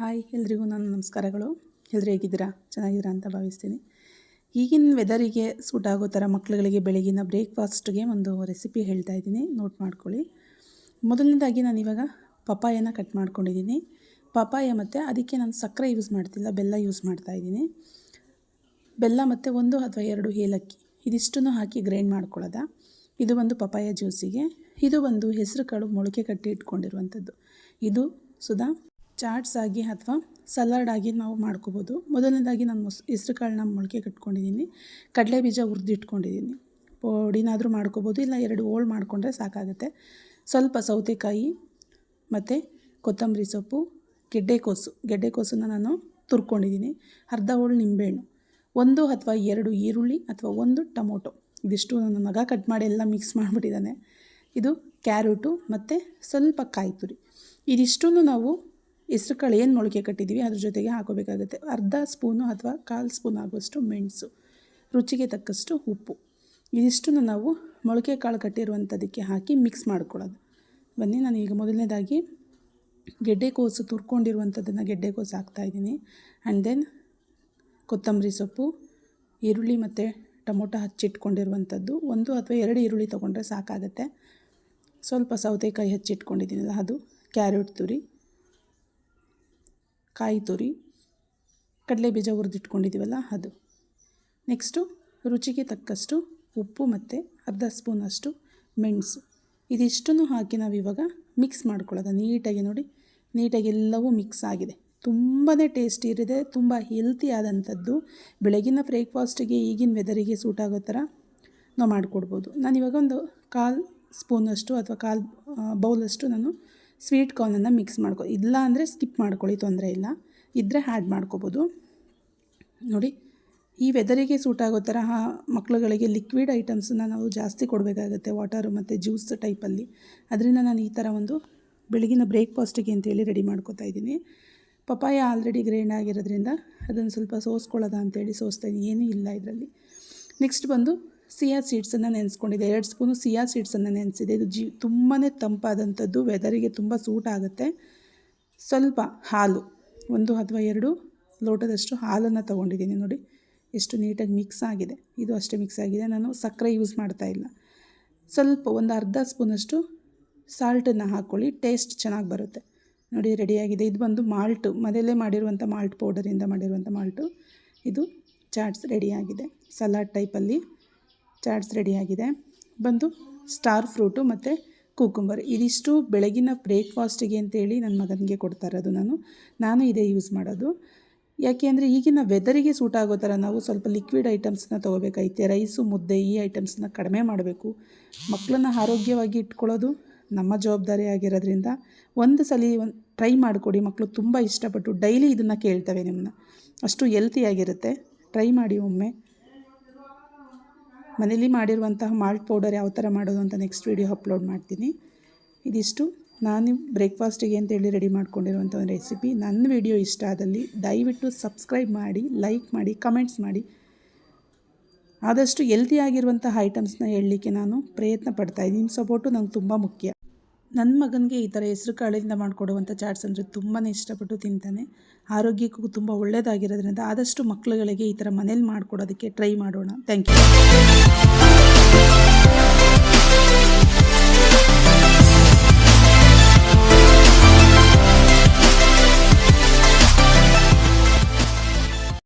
Hi, ಎಲ್ರಿಗೂ ನನ್ನ ನಮಸ್ಕಾರಗಳು. ಎಲ್ಲರೂ ಹೇಗಿದ್ದೀರಾ? ಚೆನ್ನಾಗಿದ್ದೀರಾ ಅಂತ ಭಾವಿಸ್ತೀನಿ. ಈಗಿನ ವೆದರಿಗೆ ಸೂಟ್ ಆಗೋ ಥರ ಮಕ್ಕಳುಗಳಿಗೆ ಬೆಳಗಿನ ಬ್ರೇಕ್ಫಾಸ್ಟ್ಗೆ ಒಂದು ರೆಸಿಪಿ ಹೇಳ್ತಾ ಇದ್ದೀನಿ. ನೋಟ್ ಮಾಡ್ಕೊಳ್ಳಿ. ಮೊದಲನೇದಾಗಿ ನಾನು ಇವಾಗ ಪಪ್ಪಾಯನ ಕಟ್ ಮಾಡ್ಕೊಂಡಿದ್ದೀನಿ. ಪಪ್ಪಾಯ ಮತ್ತು ಅದಕ್ಕೆ ನಾನು ಸಕ್ಕರೆ ಯೂಸ್ ಮಾಡ್ತಿಲ್ಲ, ಬೆಲ್ಲ ಯೂಸ್ ಮಾಡ್ತಾ ಇದ್ದೀನಿ. ಬೆಲ್ಲ ಮತ್ತು ಒಂದು ಅಥವಾ ಎರಡು ಏಲಕ್ಕಿ, ಇದಿಷ್ಟನ್ನು ಹಾಕಿ ಗ್ರೈಂಡ್ ಮಾಡ್ಕೊಳ್ಳೋದ. ಇದು ಒಂದು ಪಪ್ಪಾಯ ಜ್ಯೂಸಿಗೆ. ಇದು ಒಂದು ಹೆಸರು ಕಾಳು ಮೊಳಕೆ ಕಟ್ಟಿ ಇಟ್ಕೊಂಡಿರುವಂಥದ್ದು. ಇದು ಸುಧಾ ಚಾಟ್ಸ್ ಆಗಿ ಅಥವಾ ಸಲಾಡ್ ಆಗಿ ನಾವು ಮಾಡ್ಕೋಬೋದು. ಮೊದಲನೇದಾಗಿ ನಾನು ಮೊಸ್ ಹೆಸ್ರು ಕಾಳನ್ನ ಮೊಳಕೆ ಕಟ್ಕೊಂಡಿದ್ದೀನಿ. ಕಡಲೆ ಬೀಜ ಹುರಿದಿಟ್ಕೊಂಡಿದ್ದೀನಿ. ಪೊಡಿನಾದರೂ ಮಾಡ್ಕೋಬೋದು, ಇಲ್ಲ ಎರಡು ಹೋಳು ಮಾಡಿಕೊಂಡ್ರೆ ಸಾಕಾಗುತ್ತೆ. ಸ್ವಲ್ಪ ಸೌತೆಕಾಯಿ ಮತ್ತು ಕೊತ್ತಂಬರಿ ಸೊಪ್ಪು, ಗೆಡ್ಡೆಕೋಸು. ಗೆಡ್ಡೆಕೋಸನ್ನು ನಾನು ತುರ್ಕೊಂಡಿದ್ದೀನಿ. ಅರ್ಧ ಹೋಳು ನಿಂಬೆಹಣ್ಣು. ಒಂದು ಅಥವಾ ಎರಡು ಈರುಳ್ಳಿ ಅಥವಾ ಒಂದು ಟೊಮೊಟೊ. ಇದಿಷ್ಟು ನನ್ನ ಮಗ ಕಟ್ ಮಾಡಿ ಎಲ್ಲ ಮಿಕ್ಸ್ ಮಾಡಿಬಿಟ್ಟಿದ್ದಾನೆ. ಇದು ಕ್ಯಾರೆಟು ಮತ್ತು ಸ್ವಲ್ಪ ಕಾಯಿ ತುರಿ ಇದಿಷ್ಟೂ ನಾವು ಹೆಸ್ರು ಕಾಳು ಏನು ಮೊಳಕೆ ಕಟ್ಟಿದ್ದೀವಿ, ಅದ್ರ ಜೊತೆಗೆ ಹಾಕೋಬೇಕಾಗುತ್ತೆ. ಅರ್ಧ ಸ್ಪೂನು ಅಥವಾ ಕಾಲು ಸ್ಪೂನ್ ಆಗುವಷ್ಟು ಮೆಣಸು, ರುಚಿಗೆ ತಕ್ಕಷ್ಟು ಉಪ್ಪು. ಇದಿಷ್ಟನ್ನು ನಾವು ಮೊಳಕೆ ಕಾಳು ಕಟ್ಟಿರುವಂಥದ್ದಕ್ಕೆ ಹಾಕಿ ಮಿಕ್ಸ್ ಮಾಡ್ಕೊಳ್ಳೋದು. ಬನ್ನಿ, ನಾನು ಈಗ ಮೊದಲನೇದಾಗಿ ಗೆಡ್ಡೆಕೋಸು ತುರ್ಕೊಂಡಿರುವಂಥದ್ದನ್ನು ಗೆಡ್ಡೆಕೋಸು ಹಾಕ್ತಾಯಿದ್ದೀನಿ ಆ್ಯಂಡ್ ದೆನ್ ಕೊತ್ತಂಬರಿ ಸೊಪ್ಪು, ಈರುಳ್ಳಿ ಮತ್ತು ಟೊಮೊಟೊ ಹಚ್ಚಿಟ್ಕೊಂಡಿರುವಂಥದ್ದು. ಒಂದು ಅಥವಾ ಎರಡು ಈರುಳ್ಳಿ ತೊಗೊಂಡ್ರೆ ಸಾಕಾಗುತ್ತೆ. ಸ್ವಲ್ಪ ಸೌತೆಕಾಯಿ ಹಚ್ಚಿಟ್ಕೊಂಡಿದ್ದೀನಲ್ಲ ಅದು ಕ್ಯಾರೆಟ್ ತುರಿ. ಕಾಯಿ ತುರಿ, ಕಡಲೆ ಬೀಜ ಹುರಿದಿಟ್ಕೊಂಡಿದ್ದೀವಲ್ಲ ಅದು. ನೆಕ್ಸ್ಟು ರುಚಿಗೆ ತಕ್ಕಷ್ಟು ಉಪ್ಪು ಮತ್ತು ಅರ್ಧ ಸ್ಪೂನಷ್ಟು ಮೆಣಸು. ಇದಿಷ್ಟನ್ನು ಹಾಕಿ ನಾವು ಇವಾಗ ಮಿಕ್ಸ್ ಮಾಡ್ಕೊಳ್ಳೋದು. ನೀಟಾಗಿ ನೋಡಿ, ನೀಟಾಗಿ ಎಲ್ಲವೂ ಮಿಕ್ಸ್ ಆಗಿದೆ. ತುಂಬಾ ಟೇಸ್ಟಿ ಇರಿದೆ ತುಂಬ ಹೆಲ್ತಿ ಆದಂಥದ್ದು. ಬೆಳಗಿನ ಬ್ರೇಕ್ಫಾಸ್ಟಿಗೆ ಈಗಿನ ವೆದರಿಗೆ ಸೂಟ್ ಆಗೋ ಥರ ನಾವು ಮಾಡಿಕೊಡ್ಬೋದು. ನಾನು ಇವಾಗ ಒಂದು ಕಾಲು ಸ್ಪೂನಷ್ಟು ಅಥವಾ ಕಾಲು ಬೌಲಷ್ಟು ನಾನು ಸ್ವೀಟ್ ಕಾರ್ನನ್ನು ಮಿಕ್ಸ್ ಮಾಡ್ಕೊ, ಇಲ್ಲ ಅಂದರೆ ಸ್ಕಿಪ್ ಮಾಡ್ಕೊಳ್ಳಿ, ತೊಂದರೆ ಇಲ್ಲ. ಇದ್ದರೆ ಆ್ಯಡ್ ಮಾಡ್ಕೋಬೋದು. ನೋಡಿ, ಈ ವೆದರಿಗೆ ಸೂಟ್ ಆಗೋ ಥರ ಮಕ್ಕಳುಗಳಿಗೆ ಲಿಕ್ವಿಡ್ ಐಟಮ್ಸನ್ನು ನಾವು ಜಾಸ್ತಿ ಕೊಡಬೇಕಾಗುತ್ತೆ ವಾಟರು ಮತ್ತು ಜ್ಯೂಸ್ ಟೈಪಲ್ಲಿ ಅದರಿಂದ ನಾನು ಈ ಥರ ಒಂದು ಬೆಳಗಿನ ಬ್ರೇಕ್ಫಾಸ್ಟಿಗೆ ಅಂತೇಳಿ ರೆಡಿ ಮಾಡ್ಕೋತಾ ಇದ್ದೀನಿ. ಪಪ್ಪಾಯ ಆಲ್ರೆಡಿ ಗ್ರೈಂಡ್ ಆಗಿರೋದ್ರಿಂದ ಅದನ್ನು ಸ್ವಲ್ಪ ಸೋಸ್ಕೊಳ್ಳೋದ ಅಂತೇಳಿ ಸೋಸ್ತಾ ಇದ್ದೀನಿ. ಏನೂ ಇಲ್ಲ ಇದರಲ್ಲಿ. ನೆಕ್ಸ್ಟ್ ಬಂದು ಸಿಯಾ ಸೀಡ್ಸನ್ನು ನೆನೆಸ್ಕೊಂಡಿದ್ದೆ ಎರಡು ಸ್ಪೂನು ಸಿಯಾ ಸೀಡ್ಸನ್ನು ನೆನೆಸಿದೆ. ಇದು ಜೀ ತುಂಬಾ ತಂಪಾದಂಥದ್ದು, ವೆದರಿಗೆ ತುಂಬ ಸೂಟ್ ಆಗುತ್ತೆ. ಸ್ವಲ್ಪ ಹಾಲು, ಒಂದು ಅಥವಾ ಎರಡು ಲೋಟದಷ್ಟು ಹಾಲನ್ನು ತೊಗೊಂಡಿದ್ದೀನಿ ನೋಡಿ. ಎಷ್ಟು ನೀಟಾಗಿ ಮಿಕ್ಸ್ ಆಗಿದೆ. ಇದು ಅಷ್ಟೇ ಮಿಕ್ಸ್ ಆಗಿದೆ. ನಾನು ಸಕ್ಕರೆ ಯೂಸ್ ಮಾಡ್ತಾ ಇಲ್ಲ. ಸ್ವಲ್ಪ ಒಂದು ಅರ್ಧ ಸ್ಪೂನಷ್ಟು ಸಾಲ್ಟನ್ನು ಹಾಕ್ಕೊಳ್ಳಿ. ಟೇಸ್ಟ್ ಚೆನ್ನಾಗಿ ಬರುತ್ತೆ. ನೋಡಿ, ರೆಡಿಯಾಗಿದೆ. ಇದು ಬಂದು ಮಾಲ್ಟು. ಮನೆಯಲ್ಲೇ ಮಾಡಿರುವಂಥ ಮಾಲ್ಟ್ ಪೌಡರಿಂದ ಮಾಡಿರುವಂಥ ಮಾಲ್ಟು. ಇದು ಚಾಟ್ಸ್ ರೆಡಿಯಾಗಿದೆ. ಸಲಾಡ್ ಟೈಪಲ್ಲಿ. ಚಾಟ್ಸ್ ರೆಡಿಯಾಗಿದೆ ಬಂದು ಸ್ಟಾರ್ ಫ್ರೂಟು ಮತ್ತು ಕುಕುಂಬರ್. ಇದಿಷ್ಟು ಬೆಳಗಿನ ಬ್ರೇಕ್ಫಾಸ್ಟಿಗೆ ಅಂತೇಳಿ ನನ್ನ ಮಗನಿಗೆ ಕೊಡ್ತಾ ಇರೋದು ನಾನು. ನಾನು ಇದೇ ಯೂಸ್ ಮಾಡೋದು. ಯಾಕೆ ಅಂದರೆ ಈಗಿನ ವೆದರಿಗೆ ಸೂಟ್ ಆಗೋ ಥರ ನಾವು ಸ್ವಲ್ಪ ಲಿಕ್ವಿಡ್ ಐಟಮ್ಸ್ನ ತೊಗೋಬೇಕೈತೆ ರೈಸು, ಮುದ್ದೆ ಈ ಐಟಮ್ಸನ್ನ ಕಡಿಮೆ ಮಾಡಬೇಕು. ಮಕ್ಕಳನ್ನ ಆರೋಗ್ಯವಾಗಿ ಇಟ್ಕೊಳ್ಳೋದು ನಮ್ಮ ಜವಾಬ್ದಾರಿ ಆಗಿರೋದ್ರಿಂದ ಒಂದು ಸಲ ಒಂದು ಟ್ರೈ ಮಾಡಿಕೊಡಿ. ಮಕ್ಕಳು ತುಂಬ ಇಷ್ಟಪಟ್ಟು ಡೈಲಿ ಇದನ್ನು ಕೇಳ್ತವೆ ನಿಮ್ಮನ್ನ ಅಷ್ಟು ಹೆಲ್ತಿಯಾಗಿರುತ್ತೆ ಟ್ರೈ ಮಾಡಿ ಒಮ್ಮೆ. ಮನೇಲಿ ಮಾಡಿರುವಂತಹ ಮಾಲ್ಟ್ ಪೌಡರ್ ಯಾವ ಥರ ಮಾಡೋದು ಅಂತ ನೆಕ್ಸ್ಟ್ ವೀಡಿಯೋ ಅಪ್ಲೋಡ್ ಮಾಡ್ತೀನಿ. ಇದಿಷ್ಟು. ನಾನು ಬ್ರೇಕ್ಫಾಸ್ಟಿಗೆ ಅಂತೇಳಿ ರೆಡಿ ಮಾಡ್ಕೊಂಡಿರುವಂಥ ಒಂದು ರೆಸಿಪಿ ನನ್ನ ವಿಡಿಯೋ ಇಷ್ಟ ಆದಲ್ಲಿ ದಯವಿಟ್ಟು ಸಬ್ಸ್ಕ್ರೈಬ್ ಮಾಡಿ ಲೈಕ್ ಮಾಡಿ ಕಮೆಂಟ್ಸ್ ಮಾಡಿ. ಆದಷ್ಟು ಎಲ್ತಿ ಆಗಿರುವಂತಹ ಐಟಮ್ಸ್ನ ಹೇಳಲಿಕ್ಕೆ ನಾನು ಪ್ರಯತ್ನ ಪಡ್ತಾಯಿದ್ದೀನಿ ಸಪೋರ್ಟು ನಂಗೆ ತುಂಬ ಮುಖ್ಯ. ನನ್ನ ಮಗನಿಗೆ ಈ ಥರ ಹೆಸ್ರು ಕಾಳಿಂದ ಮಾಡಿಕೊಡುವಂಥ ಚಾಟ್ಸ್ ಅಂದರೆ ತುಂಬಾ ಇಷ್ಟಪಟ್ಟು ತಿಂತಾನೆ. ಆರೋಗ್ಯಕ್ಕೂ ತುಂಬ ಒಳ್ಳೆಯದಾಗಿರೋದ್ರಿಂದ ಆದಷ್ಟು ಮಕ್ಕಳುಗಳಿಗೆ ಈ ಥರ ಮನೇಲಿ ಮಾಡಿಕೊಡೋದಕ್ಕೆ ಟ್ರೈ ಮಾಡೋಣ. Thank you.